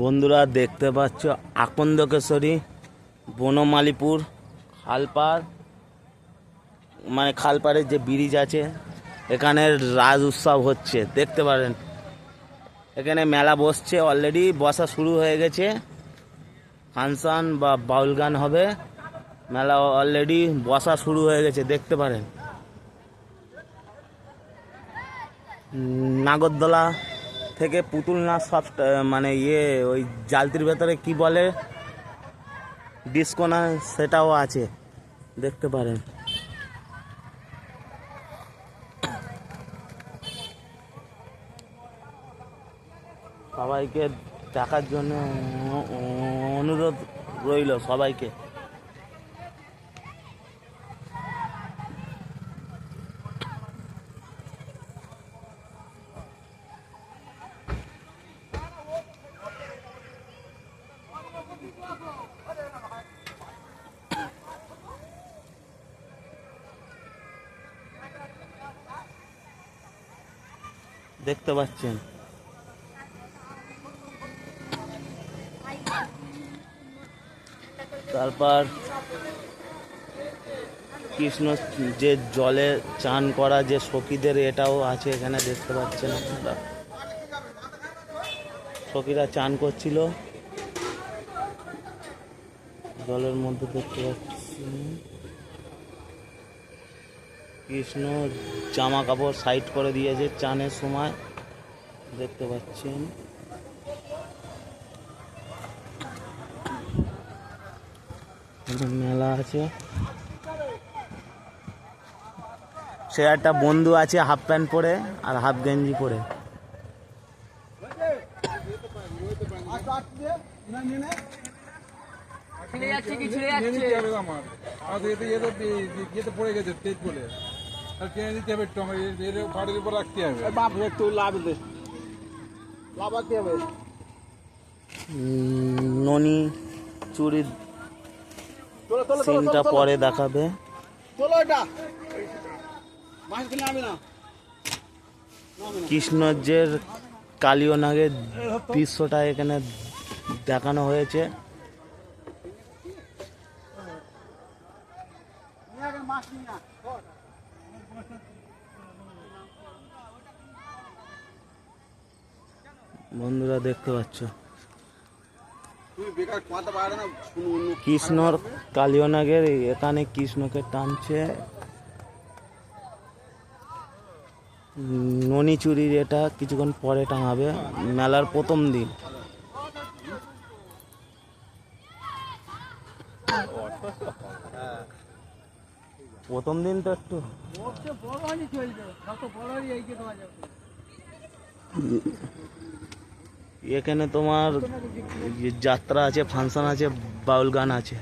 বন্ধুরা দেখতে পাচ্ছ আকন্দকেশ্বরী, বনমালিপুর, খালপাড় মানে খালপাড়ের যে ব্রিজ আছে এখানে রাজ উৎসব হচ্ছে, দেখতে পারেন। এখানে মেলা বসছে অলরেডি বসা শুরু হয়ে গেছে। ফাংশন বা বাউল গান হবে, মেলা অলরেডি বসা শুরু হয়ে গেছে, দেখতে পারেন। নাগরদোলা থেকে পুতুল না সব মানে ইয়ে ওই জালতির ভেতরে কি বলে? ডিস্কো না, সেটাও আছে। দেখতে পারেন। সবাইকে দেখার জন্য অনুরোধ রইল সবাইকে। দেখতে পাচ্ছেন। তারপর কৃষ্ণ যে জলে চান করা যে সখীদের এটাও আছে এখানে দেখতে পাচ্ছেন আপনারা। সখীরা চান করছিল। জলের মধ্যে দেখতে পাচ্ছি। কৃষ্ণ জামা কাপড় সাইড করে দিয়েছে চানের সময়। দেখতে পাচ্ছেন। মেলা আছে। সে একটা বন্ধু আছে হাফ প্যান্ট পরে আর হাফ গেঞ্জি পরে। ছিঁড়ে যাচ্ছে কি ছিঁড়ে যাচ্ছে? আমার। আর এতে এতে ইয়েতে পড়ে গেছে তেজ বলে। আর কিনে দিতে হবে একটু এর- এর উপর রাখতে হবে। বাপ একটু লাভ দে। লাভাতে হবে। উম, ননি চুরির তোলো তোলো তোলো সিনটা পরে দেখাবে। তোলো এটা। মাছ কিনে আমি না। কৃষ্ণজ্ঞের কালীয় নাগের দৃশ্যটা এখানে দেখানো হয়েছে মাছ নিয়ে না বন্ধুরা দেখতে পাচ্ছ। কৃষ্ণর কালীয়নাগের এখানে কৃষ্ণকে টানছে। ননি চুরির এটা কিছুক্ষণ পরে টাঙাবে মেলার প্রথম দিন। প্রথম দিন তো একটু এখানে তোমার যাত্রা আছে ফাংশন আছে বাউল গান আছে।